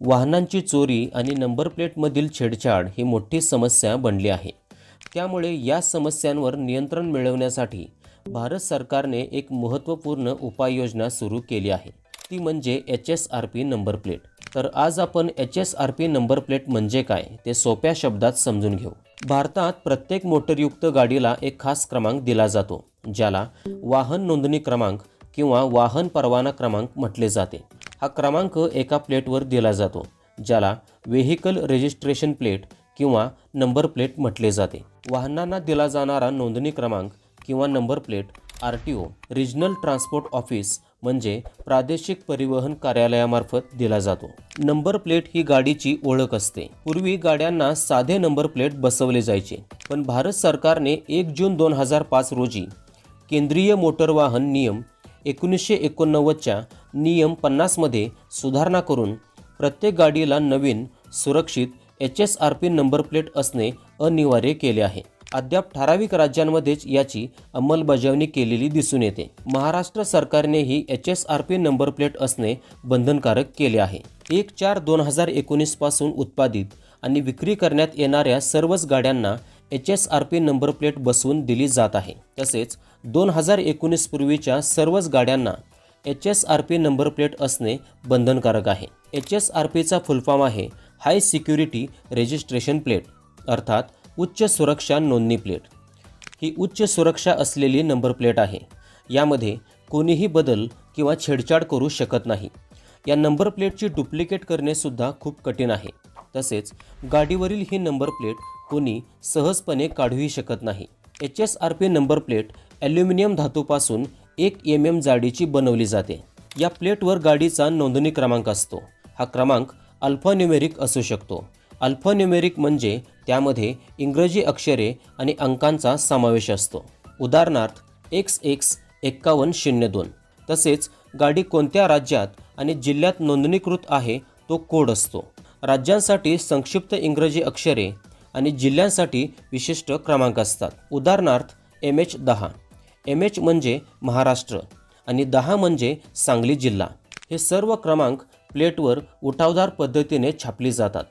वाहनांची चोरी आणि नंबर प्लेटमधील छेडछाड ही मोठी समस्या बनली आहे. त्यामुळे या समस्यांवर नियंत्रण मिळवण्यासाठी भारत सरकारने एक महत्त्वपूर्ण उपाययोजना सुरू केली आहे. ती म्हणजे H S R P number plate. तर आज आपण H S R P number plate म्हणजे काय ते सोप्या शब्दात समजून घेऊ. भारतात प्रत्येक मोटरयुक्त गाडीला एक खास क्रमांक दिला जातो ज्याला वाहन नोंदणी क्रमांक किंवा वाहन परवाना क्रमांक म्हटले जाते. हा क्रमांक एका प्लेटवर दिला जातो ज्याला व्हेकल रजिस्ट्रेशन प्लेट किंवा नंबर प्लेट म्हटले जाते. वाहनांना दिला जाणारा नोंदणी क्रमांक किंवा number plate R T O regional transport office म्हणजे प्रादेशिक परिवहन कार्यालयामार्फत दिला जातो. नंबर प्लेट ही गाडीची ओळख असते. पूर्वी गाड्यांना साधे नंबर प्लेट बसवले जायचे पण भारत सरकारने एक जून दोन हजार पाच रोजी केंद्रीय मोटर वाहन नियम एकोणीसशे एकोणनव्वदच्या नियम पन्नासमध्ये सुधारणा करून प्रत्येक गाडीला नवीन सुरक्षित H S R P number plate असणे अनिवार्य केले आहे. अद्याप ठराविक राज्यांमध्येच याची अंमलबजावणी केलेली दिसून येते. महाराष्ट्र सरकारनेही H S R P number plate असणे बंधनकारक केले आहे. एक चार दोन हजार एकोणीसपासून उत्पादित आणि विक्री करण्यात येणाऱ्या सर्वच गाड्यांना H S R P number plate बसवून दिली जात आहे. तसेच दोन हजार एकोणीस पूर्वीच्या सर्वच गाड्यांना H S R P number plate असणे बंधनकारक आहे. एच एस आर पीचा फुलफॉर्म आहे हाय सिक्युरिटी रजिस्ट्रेशन प्लेट अर्थात उच्च सुरक्षा नोंदणी प्लेट. ही उच्च सुरक्षा असलेली नंबर प्लेट आहे. यामध्ये कोणीही बदल किंवा छेडछाड करू शकत नाही. या नंबर प्लेटची डुप्लिकेट करणेसुद्धा खूप कठीण आहे. तसेच गाडीवरील ही नंबर प्लेट कोणी सहजपणे काढूही शकत नाही. H S R P number plate aluminium धातूपासून एक एम एम जाडीची बनवली जाते. या प्लेटवर गाडीचा नोंदणी क्रमांक असतो. हा क्रमांक अल्फान्युमेरिक असू शकतो. अल्फान्युमेरिक म्हणजे त्यामध्ये इंग्रजी अक्षरे आणि अंकांचा समावेश असतो. उदाहरणार्थ एक्स एक्स एक्कावन्न शून्य दोन. तसेच गाडी कोणत्या राज्यात आणि जिल्ह्यात नोंदणीकृत आहे तो कोड असतो. राज्यांसाठी संक्षिप्त इंग्रजी अक्षरे आणि जिल्ह्यांसाठी विशिष्ट क्रमांक असतात. उदाहरणार्थ एम एच दहा. एम एच म्हणजे महाराष्ट्र आणि दहा म्हणजे सांगली जिल्हा. हे सर्व क्रमांक प्लेटवर उठावदार पद्धतीने छापली जातात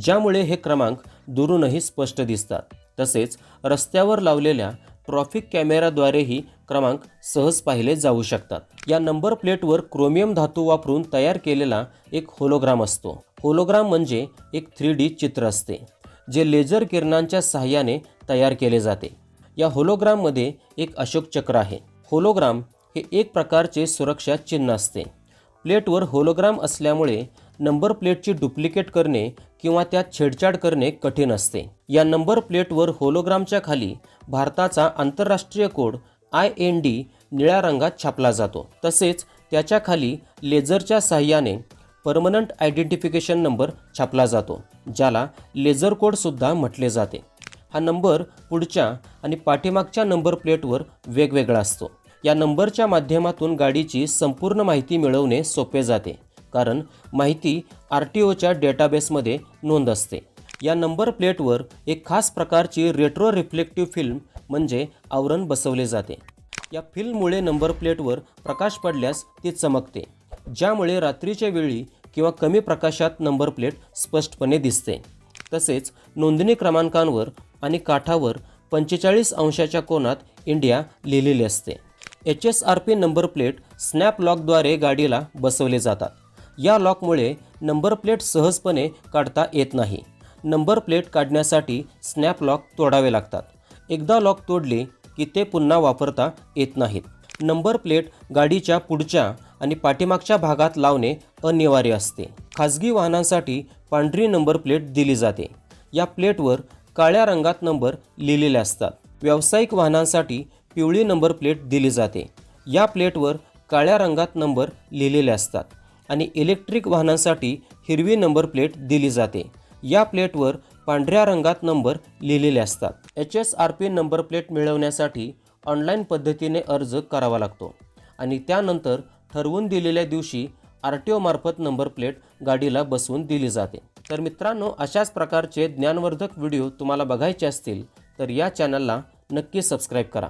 ज्यामुळे हे क्रमांक दुरूनही स्पष्ट दिसतात. तसेच रस्त्यावर लावलेल्या ट्रॉफिक कॅमेराद्वारेही क्रमांक सहज पाहिले जाऊ शकतात. या नंबर प्लेटवर क्रोमियम धातू वापरून तयार केलेला एक होलोग्राम असतो. होलोग्राम म्हणजे एक थ्री डी चित्र असते जे लेझर किरणांच्या सहाय्याने तयार केले जाते. या होलोग्राममध्ये एक अशोक चक्र आहे. होलोग्राम हे एक प्रकारचे सुरक्षा चिन्ह असते. प्लेटवर होलोग्राम असल्यामुळे नंबर प्लेटची डुप्लिकेट करणे किंवा त्यात छेडछाड करणे कठीण असते. या नंबर प्लेटवर होलोग्रामच्या खाली भारताचा आंतरराष्ट्रीय कोड आय एन डी निळ्या रंगात छापला जातो. तसेच त्याच्याखाली लेझरच्या साह्याने परमनंट आयडेंटिफिकेशन नंबर छापला जातो ज्याला लेझर कोडसुद्धा म्हटले जाते. हा नंबर पुढच्या आणि पाठीमागच्या नंबर प्लेटवर वेगवेगळा असतो. या नंबरच्या माध्यमातून गाडीची संपूर्ण माहिती मिळवणे सोपे जाते कारण माहिती आर टी ओच्या डेटाबेसमध्ये नोंद असते. या नंबर प्लेटवर एक खास प्रकारची रेट्रो रिफ्लेक्टिव्ह फिल्म म्हणजे आवरण बसवले जाते. या फिल्ममुळे नंबर प्लेटवर प्रकाश पडल्यास ती चमकते ज्यामुळे रात्रीच्या वेळी किंवा कमी प्रकाशात नंबर प्लेट स्पष्टपणे दिसते. तसेच नोंदणी क्रमांकांवर आणि काठावर पंचेचाळीस अंशाच्या कोनात इंडिया लिहिलेली असते. H S R P number plate snap लॉकद्वारे गाडीला बसवले जातात. या लॉकमुळे नंबर प्लेट सहजपणे काढता येत नाही. नंबर प्लेट काढण्यासाठी स्नॅप लॉक तोडावे लागतात. एकदा लॉक तोडले की ते पुन्हा वापरता येत नाहीत. नंबर प्लेट गाडीच्या पुढच्या आणि पाठीमागच्या भागात लावणे अनिवार्य असते. खाजगी वाहनांसाठी पांढरी नंबर प्लेट दिली जाते. या प्लेटवर काळ्या रंगात नंबर लिहिलेले असतात. व्यावसायिक वाहनांसाठी पिवळी नंबर प्लेट दिली जाते. या प्लेटवर काळ्या रंगात नंबर लिहिलेले असतात आणि इलेक्ट्रिक वाहनांसाठी हिरवी नंबर प्लेट दिली जाते. या प्लेटवर पांढऱ्या रंगात नंबर लिहिलेले असतात. H S R P number plate मिळवण्यासाठी ऑनलाईन पद्धतीने अर्ज करावा लागतो आणि त्यानंतर ठरवून दिलेल्या दिवशी आर टी ओमार्फत नंबर प्लेट गाडीला बसवून दिली जाते. तर मित्रांनो अशाच प्रकारचे ज्ञानवर्धक व्हिडिओ तुम्हाला बघायचे असतील तर या चॅनलला नक्की सबस्क्राईब करा.